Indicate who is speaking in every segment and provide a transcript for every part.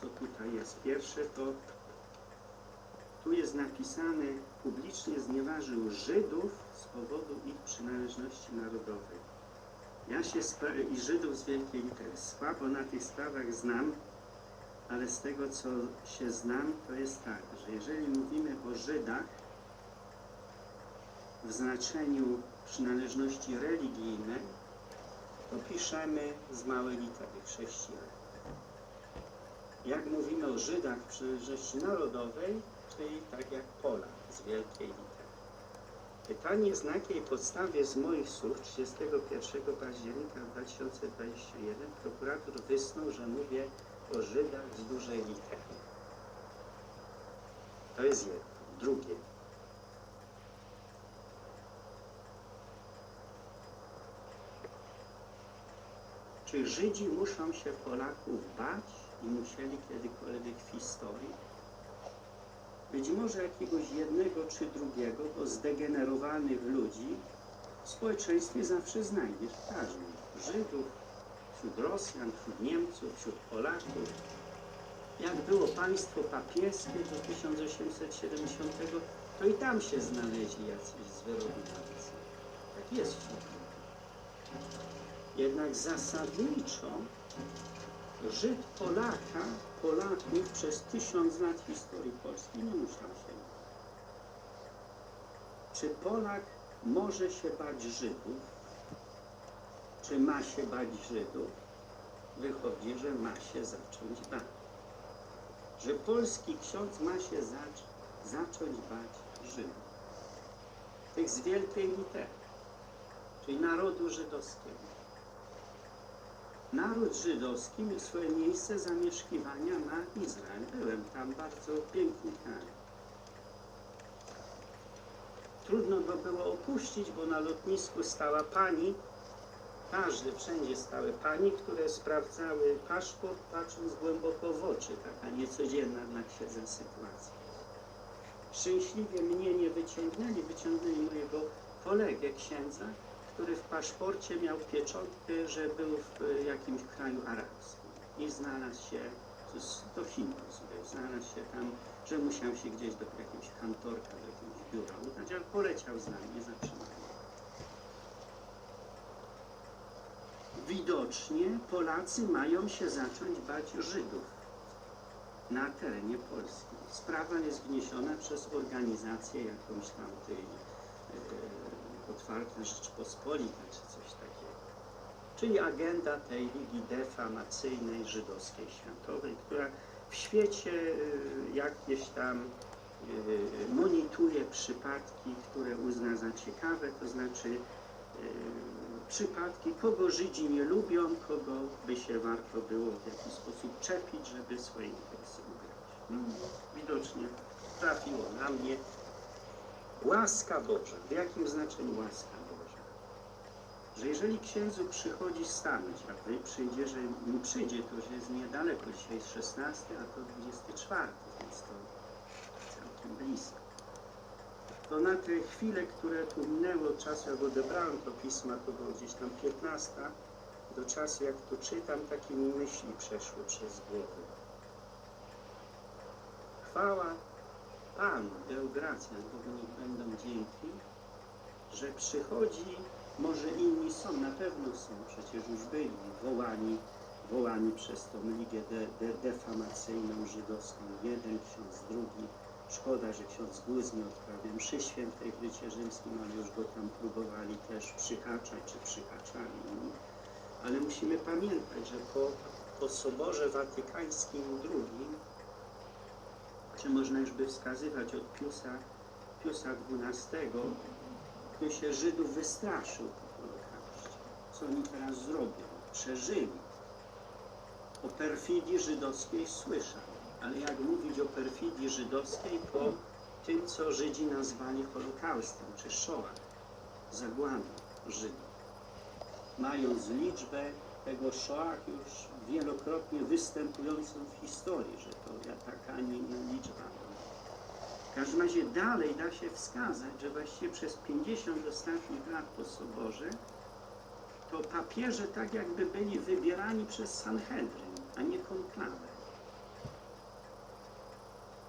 Speaker 1: co tutaj jest. Pierwsze to tu jest napisane publicznie znieważył Żydów z powodu ich przynależności narodowej. Ja się i Żydów z wielkiej litery słabo na tych sprawach znam, ale z tego co się znam, to jest tak, że jeżeli mówimy o Żydach w znaczeniu przynależności religijnej, to piszemy z małej litery chrześcijan. Jak mówimy o Żydach w przynależności narodowej, czyli tak jak Polak z wielkiej litery. Pytanie jest na jakiej podstawie z moich słów 31 października 2021 prokurator wysnuł, że mówię o Żydach z dużej litery. To jest jedno. Drugie. Czy Żydzi muszą się Polaków bać i musieli kiedykolwiek w historii? Być może jakiegoś jednego czy drugiego, bo zdegenerowanych ludzi w społeczeństwie zawsze znajdziesz każdy. Żydów, wśród Rosjan, wśród Niemców, wśród Polaków. Jak było państwo papieskie do 1870, to i tam się znaleźli jacyś zwyrodnialcy. Tak jest wśród. Jednak zasadniczo Żyd Polaka, Polaków przez tysiąc lat historii Polski nie musiał się bać. Czy Polak może się bać Żydów? Czy ma się bać Żydów? Wychodzi, że ma się zacząć bać. Że polski ksiądz ma się zacz, zacząć bać Żydów. Tych z wielkiej litery, czyli narodu żydowskiego. Naród żydowski miał swoje miejsce zamieszkiwania na Izrael. Byłem tam, bardzo piękny kraj. Trudno go było opuścić, bo na lotnisku stała pani, każdy, wszędzie stały pani, które sprawdzały paszport, patrząc głęboko w oczy. Taka niecodzienna dla księdza sytuacja. Szczęśliwie mnie nie wyciągnęli, wyciągnęli mojego kolegę księdza, który w paszporcie miał pieczątkę, że był w e, jakimś kraju arabskim i znalazł się, Hindus był, znalazł się tam, że musiał się gdzieś do jakiegoś kantorka, do jakiegoś biura udać, ale poleciał z nami, nie zatrzymali. Widocznie Polacy mają się zacząć bać Żydów na terenie Polski. Sprawa jest wniesiona przez organizację jakąś tam tej otwarta Rzeczpospolita czy coś takiego. Czyli agenda tej ligi defamacyjnej żydowskiej światowej, która w świecie e, jakieś tam e, monitoruje przypadki, które uzna za ciekawe, to znaczy e, przypadki, kogo Żydzi nie lubią, kogo by się warto było w jakiś sposób czepić, żeby swoje interesy ugrać. No, widocznie trafiło na mnie łaska Boża. W jakim znaczeniu łaska Boża? Że jeżeli księdzu przychodzi stanąć, a wy przyjdzie, że nie przyjdzie, to już jest niedaleko, dzisiaj jest 16, a to 24, więc to całkiem blisko to na te chwile, które tu minęły od czasu, jak odebrałem to pisma, to było gdzieś tam 15, do czasu, jak to czytam, takie mi myśli przeszły przez głowę. Chwała Panu, Deu gratias, Bogu niech będą dzięki, że przychodzi, może inni są, na pewno są, przecież już byli wołani, wołani przez tą ligę de, de, defamacyjną żydowską, jeden ksiądz, drugi, Szkoda, że ksiądz Głuz nie odprawia mszy świętej w rycie rzymskim, ale już go tam próbowali też przyhaczać, czy przyhaczali. Ale musimy pamiętać, że po, po Soborze Watykańskim II, czy można już by wskazywać od Piusa, Piusa XII, który się Żydów wystraszył po Holokauście. Co oni teraz zrobią? Przeżyli. O perfidii żydowskiej słyszał. Ale jak mówić o perfidii żydowskiej po tym, co Żydzi nazwali Holokaustem, czy Shoah, zagładą Żydów. Mając liczbę tego Shoah już wielokrotnie występującą w historii, że to taka, a nie liczba. W każdym razie dalej da się wskazać, że właściwie przez 50 ostatnich lat po Soborze to papieże tak jakby byli wybierani przez Sanhedryn, a nie konklawę.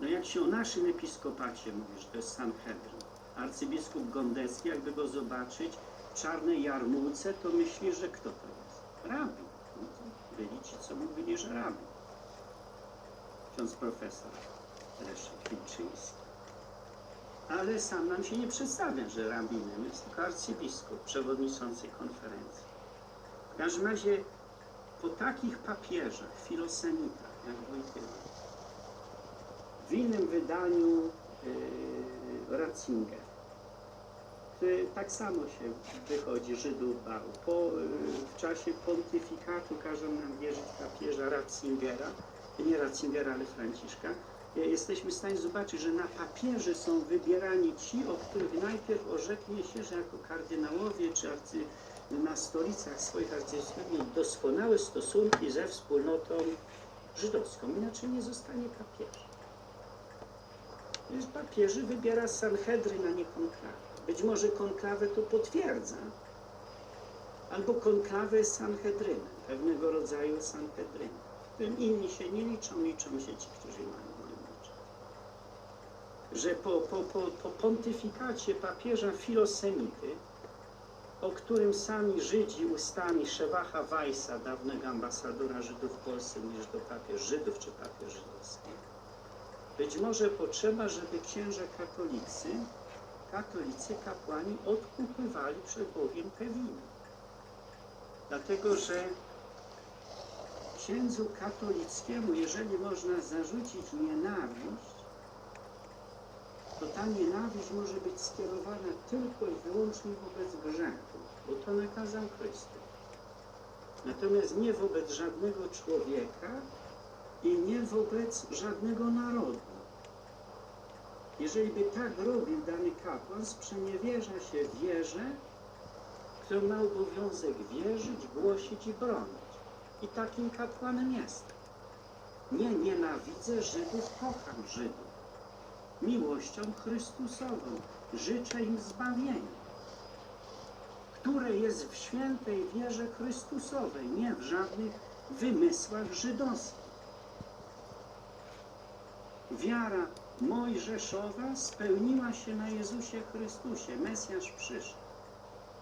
Speaker 1: jak się o naszym episkopacie mówi, że to jest Sanhedrin, arcybiskup Gondecki, jakby go zobaczyć w czarnej jarmułce, to myśli, że kto to jest? To byli ci, co mówili, że rabin. Ksiądz profesor Leszek Wilczyński. Ale sam nam się nie przedstawia, że rabinem jest tylko arcybiskup, przewodniczący konferencji. W każdym razie po takich papieżach, filosemitach, jak Wojtyła, w innym wydaniu yy, Ratzinger, tak samo się wychodzi, Żydów bał. Po, yy, w czasie pontyfikatu każą nam wierzyć papieża Ratzingera, nie Ratzingera, ale Franciszka, yy, jesteśmy w stanie zobaczyć, że na papieży są wybierani ci, o których najpierw orzeknie się, że jako kardynałowie czy arcy, na stolicach swoich arcybiskupów mieli doskonałe stosunki ze wspólnotą żydowską, inaczej nie zostanie papieżem. Papieży wybiera Sanhedryn, a nie konklawę. Być może konklawę to potwierdza, albo konklawę Sanhedrynem, pewnego rodzaju Sanhedrynem, którym inni się nie liczą, liczą się ci, którzy mają liczyć. Że po, po, po, po pontyfikacie papieża Filosemity, o którym sami Żydzi ustami Szewacha Weissa, dawnego ambasadora Żydów w Polsce, mówisz do papież Żydów czy papież żydowski. Być może potrzeba, żeby księża katolicy, katolicy kapłani odkupywali przed Bogiem te winy. Dlatego, że księdzu katolickiemu, jeżeli można zarzucić nienawiść, to ta nienawiść może być skierowana tylko i wyłącznie wobec grzechu, bo to nakazał Chrystus. Natomiast nie wobec żadnego człowieka i nie wobec żadnego narodu. Jeżeli by tak robił dany kapłan, sprzeniewierza się wierze, którą ma obowiązek wierzyć, głosić i bronić. I takim kapłanem jest. Nie nienawidzę Żydów, kocham Żydów miłością Chrystusową. Życzę im zbawienia, które jest w świętej wierze Chrystusowej, nie w żadnych wymysłach żydowskich. Wiara mojżeszowa spełniła się na Jezusie Chrystusie. Mesjasz przyszedł.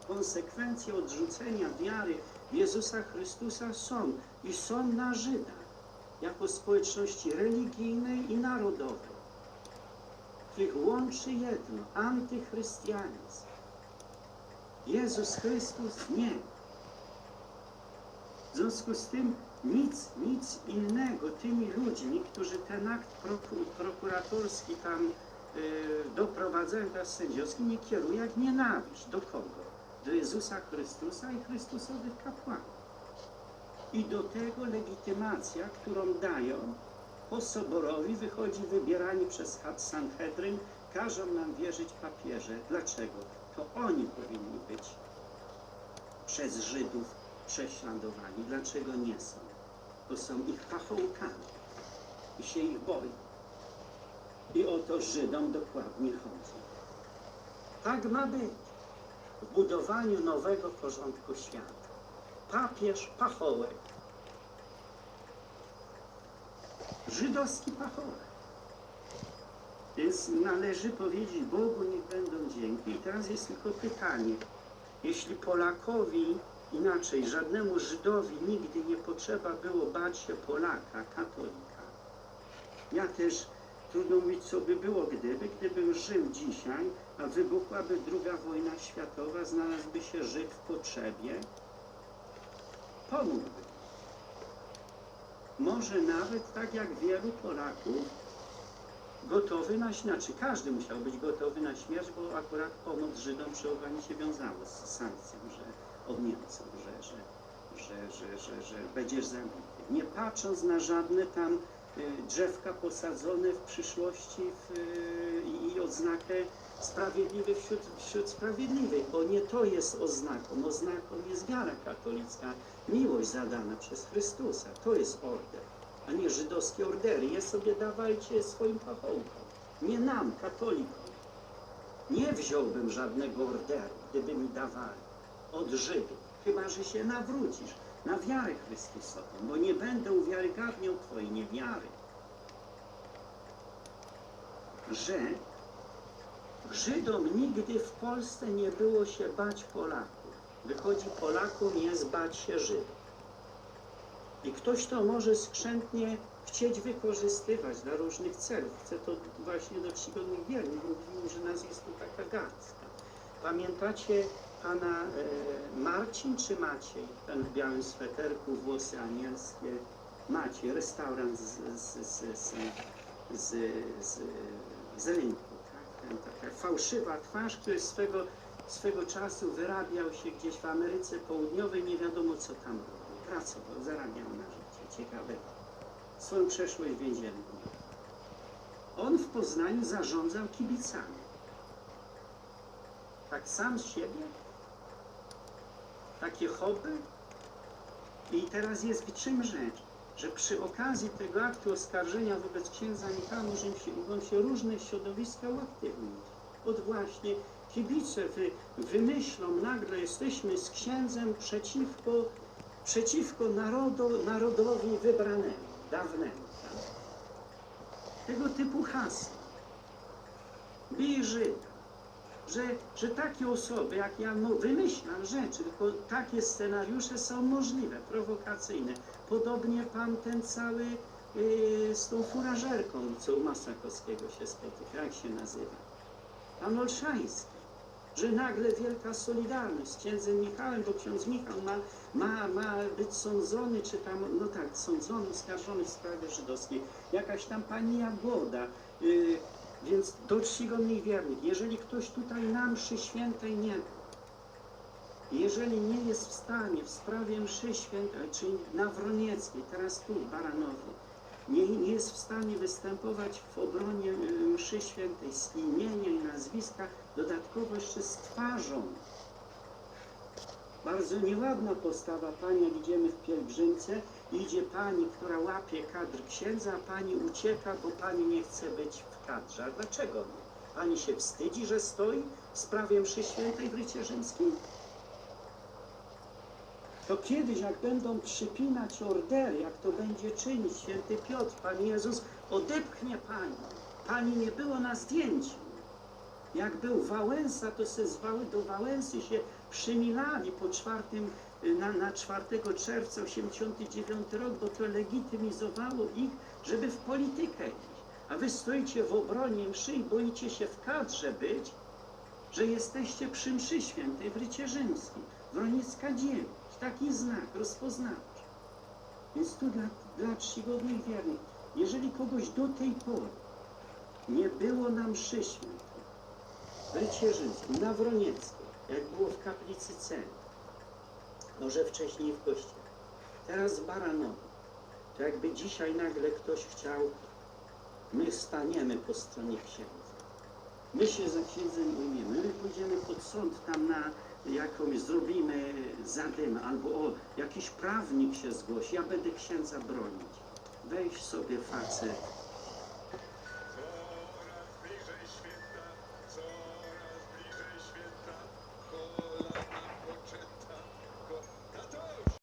Speaker 1: Konsekwencje odrzucenia wiary Jezusa Chrystusa są i są na Żydach, jako społeczności religijnej i narodowej których łączy jedno, antychrystianizm. Jezus Chrystus nie. W związku z tym nic, nic innego tymi ludźmi, którzy ten akt proku, prokuratorski tam y, doprowadzają do sędziowski, nie kieruje jak nienawiść. Do kogo? Do Jezusa Chrystusa i Chrystusowych kapłanów. I do tego legitymacja, którą dają po soborowi wychodzi wybierani przez Sanhedryn, każą nam wierzyć papieże. Dlaczego? To oni powinni być przez Żydów prześladowani. Dlaczego nie są? To są ich pachołkami i się ich boi. I o to Żydom dokładnie chodzi. Tak ma być w budowaniu nowego porządku świata. Papież pachołek żydowski pachołek. Więc należy powiedzieć Bogu niech będą dzięki. I teraz jest tylko pytanie, jeśli Polakowi, inaczej, żadnemu Żydowi nigdy nie potrzeba było bać się Polaka, katolika. Ja też trudno mówić, co by było gdyby, gdybym żył dzisiaj, a wybuchłaby druga wojna światowa, znalazłby się Żyd w potrzebie, pomógłby może nawet tak jak wielu Polaków, gotowy na śmierć. Znaczy każdy musiał być gotowy na śmierć, bo akurat pomoc Żydom przy się wiązało z sankcją, że od Niemców, że, że, że, że, że, że będziesz zabity. Nie patrząc na żadne tam y, drzewka posadzone w przyszłości w, y, i odznakę sprawiedliwych wśród, wśród sprawiedliwych, bo nie to jest oznaką. Oznaką jest wiara katolicka, miłość zadana przez Chrystusa. To jest order, a nie żydowskie ordery. Je sobie dawajcie swoim pachołkom, nie nam, katolikom. Nie wziąłbym żadnego orderu, gdyby mi dawali od Żydów, chyba że się nawrócisz na wiarę Chrystusową, bo nie będę uwiarygadniał Twojej niewiary. że Żydom nigdy w Polsce nie było się bać Polaków. Wychodzi Polakom jest bać się Żydów. I ktoś to może skrzętnie chcieć wykorzystywać dla różnych celów. Chce to właśnie do czcigodnych wiernych. Mówili, że nas jest tu taka garstka. Pamiętacie pana e, Marcin czy Maciej? Ten w białym sweterku, włosy anielskie. Maciej, restaurant z, z, z, z, z, z, z rynku. Tak? Ten, taka fałszywa twarz, który swego, swego czasu wyrabiał się gdzieś w Ameryce Południowej, nie wiadomo co tam robił. Pracował, zarabiał na życie. Ciekawe. Swoją przeszłość więzienną. On w Poznaniu zarządzał kibicami. Tak sam z siebie? Takie hobby? I teraz jest w czym rzecz? Że przy okazji tego aktu oskarżenia wobec księdza Michała mogą się, mogą się różne środowiska uaktywnić. Od właśnie kibice wy, wymyślą nagle jesteśmy z księdzem przeciwko, przeciwko narodu, narodowi wybranemu, dawnemu. Tak? Tego typu hasła. Bij Żyda że, że takie osoby, jak ja no, wymyślam rzeczy, tylko takie scenariusze są możliwe, prowokacyjne. Podobnie pan ten cały yy, z tą furażerką, co u Masakowskiego się spotyka, jak się nazywa? Pan Olszański. Że nagle wielka solidarność z księdzem Michałem, bo ksiądz Michał ma, ma, ma być sądzony, czy tam, no tak, sądzony, oskarżony w sprawie żydowskiej. Jakaś tam pani Jagoda, yy, więc do czcigodnych wiernych, jeżeli ktoś tutaj na mszy świętej nie jeżeli nie jest w stanie w sprawie mszy świętej, czyli na Wronieckiej, teraz tu, Baranowie, nie, nie jest w stanie występować w obronie y, mszy świętej z imienia i nazwiska, dodatkowo jeszcze z twarzą. Bardzo nieładna postawa pani, jak idziemy w pielgrzymce, idzie pani, która łapie kadr księdza, a pani ucieka, bo pani nie chce być w kadrze. A dlaczego nie? Pani się wstydzi, że stoi w sprawie mszy świętej w Rycie Rzymskim? To kiedyś, jak będą przypinać ordery, jak to będzie czynić święty Piotr, Pan Jezus odepchnie Pani. Pani nie było na zdjęciu. Jak był Wałęsa, to se z do Wałęsy się przymilali po czwartym, na, na 4 czerwca 89 rok, bo to legitymizowało ich, żeby w politykę iść. A wy stoicie w obronie mszy i boicie się w kadrze być, że jesteście przy mszy świętej w Rycie Rzymskim. Wronicka 9. Taki znak rozpoznawczy. Więc tu dla, dla czcigodnych wiernych, jeżeli kogoś do tej pory nie było na mszy świętej, w Rycie Rzymskim, na Wronieckiej, jak było w kaplicy Celi, może wcześniej w kościele, teraz w Baranowie, to jakby dzisiaj nagle ktoś chciał, my staniemy po stronie księdza. My się za księdzem ujmiemy, my pójdziemy pod sąd tam na jakąś, zrobimy zadymę, albo o, jakiś prawnik się zgłosi, ja będę księdza bronić. Weź sobie facet,